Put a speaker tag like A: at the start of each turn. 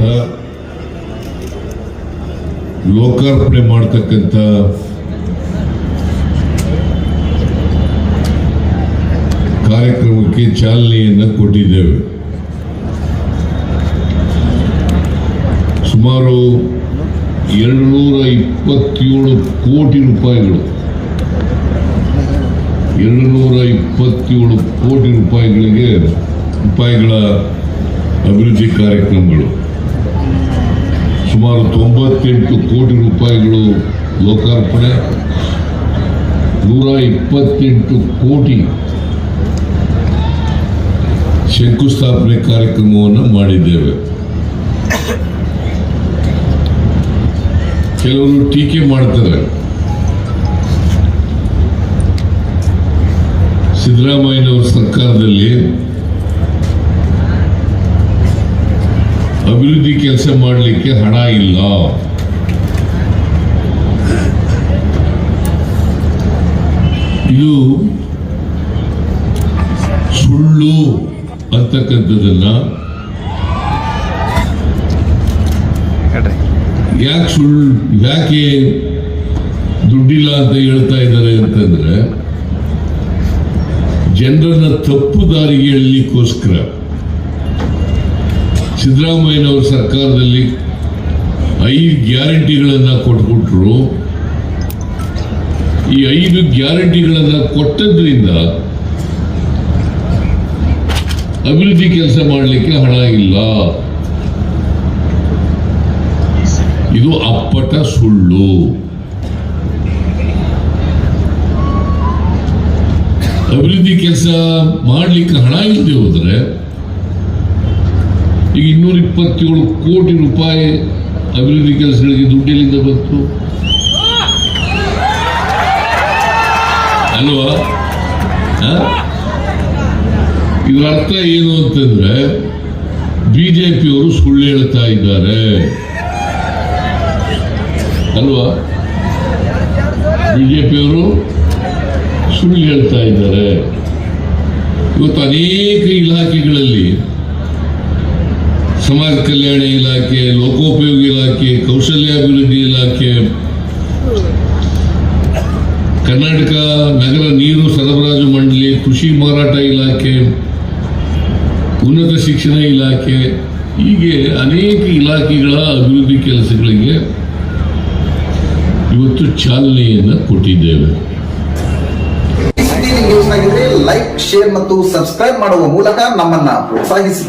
A: ಮಾಡ್ತಕ್ಕಂಥ ಲೋಕಾರ್ಪಣೆ ಮಾಡ್ತಕ್ಕಂಥ ಕಾರ್ಯಕ್ರಮಕ್ಕೆ ಚಾಲನೆಯನ್ನು ಕೊಟ್ಟಿದ್ದೇವೆ. ಸುಮಾರು ಎರಡು ನೂರ ಇಪ್ಪತ್ತೇಳು ಕೋಟಿ ರೂಪಾಯಿಗಳು. ಎರಡು ನೂರ ಇಪ್ಪತ್ತೇಳು ಕೋಟಿ ರೂಪಾಯಿಗಳಿಗೆ ರೂಪಾಯಿಗಳ ಅಭಿವೃದ್ಧಿ ಕಾರ್ಯಕ್ರಮಗಳು. ಸುಮಾರು ತೊಂಬತ್ತೆಂಟು ಕೋಟಿ ರೂಪಾಯಿಗಳು ಲೋಕಾರ್ಪಣೆ. ನೂರ ಇಪ್ಪತ್ತೆಂಟು ಕೋಟಿ ಶಂಕುಸ್ಥಾಪನೆ ಕಾರ್ಯಕ್ರಮವನ್ನು ಮಾಡಿದ್ದೇವೆ. ಕೆಲವರು ಟೀಕೆ ಮಾಡ್ತಾರೆ. ಸಿದ್ದರಾಮಯ್ಯನವರ ಸರ್ಕಾರದಲ್ಲಿ ಅಭಿವೃದ್ಧಿ ಕೆಲಸ ಮಾಡಲಿಕ್ಕೆ ಹಣ ಇಲ್ಲ. ಇದು ಸುಳ್ಳು ಅಂತಕ್ಕಂಥದ್ದನ್ನ ಯಾಕೆ ಸುಳ್ಳು ಯಾಕೆ ದುಡ್ಡಿಲ್ಲ ಅಂತ ಹೇಳ್ತಾ ಇದ್ದಾರೆ ಅಂತಂದ್ರೆ ಜನರನ್ನ ತಪ್ಪು ದಾರಿಗೆ ಎಳಲಿಕ್ಕೋಸ್ಕರ ಸಿದ್ದರಾಮಯ್ಯನವರ ಸರ್ಕಾರದಲ್ಲಿ ಐದು ಗ್ಯಾರಂಟಿಗಳನ್ನು ಕೊಟ್ಬಿಟ್ರು. ಈ ಐದು ಗ್ಯಾರಂಟಿಗಳನ್ನು ಕೊಟ್ಟದ್ರಿಂದ ಅಭಿವೃದ್ಧಿ ಕೆಲಸ ಮಾಡಲಿಕ್ಕೆ ಹಣ ಇಲ್ಲ. ಇದು ಅಪ್ಪಟ ಸುಳ್ಳು. ಅಭಿವೃದ್ಧಿ ಕೆಲಸ ಮಾಡಲಿಕ್ಕೆ ಹಣ ಇಲ್ಲದೆ ಹೋದರೆ ಈಗ ಇನ್ನೂರ ಇಪ್ಪತ್ತೇಳು ಕೋಟಿ ರೂಪಾಯಿ ಅಭಿವೃದ್ಧಿ ಕೆಲಸಗಳಿಗೆ ದುಡ್ಡಿಲಿಂದ ಬಂತು. ಅಲ್ವಾ? ಇದರ ಅರ್ಥ ಏನು ಅಂತಂದ್ರೆ ಬಿಜೆಪಿಯವರು ಸುಳ್ಳು ಹೇಳ್ತಾ ಇದ್ದಾರೆ. ಅಲ್ವಾ? ಬಿಜೆಪಿಯವರು ಸುಳ್ಳು ಹೇಳ್ತಾ ಇದ್ದಾರೆ. ಇವತ್ತು ಅನೇಕ ಇಲಾಖೆಗಳಲ್ಲಿ ಸಮಾಜ ಕಲ್ಯಾಣ ಇಲಾಖೆ, ಲೋಕೋಪಯೋಗಿ ಇಲಾಖೆ, ಕೌಶಲ್ಯಾಭಿವೃದ್ಧಿ ಇಲಾಖೆ, ಕರ್ನಾಟಕ ನಗರ ನೀರು ಸರಬರಾಜು ಮಂಡಳಿ, ಕೃಷಿ ಮಾರಾಟ ಇಲಾಖೆ, ಉನ್ನತ ಶಿಕ್ಷಣ ಇಲಾಖೆ, ಹೀಗೆ ಅನೇಕ ಇಲಾಖೆಗಳ ಅಭಿವೃದ್ಧಿ ಕೆಲಸಗಳಿಗೆ ಇವತ್ತು ಚಾಲನೆಯನ್ನು ಕೊಟ್ಟಿದ್ದೇವೆ.
B: ಲೈಕ್ ಶೇರ್ ಮತ್ತು ಸಬ್ಸ್ಕ್ರೈಬ್ ಮಾಡುವ ಮೂಲಕ ನಮ್ಮನ್ನ ಪ್ರೋತ್ಸಾಹಿಸಿ.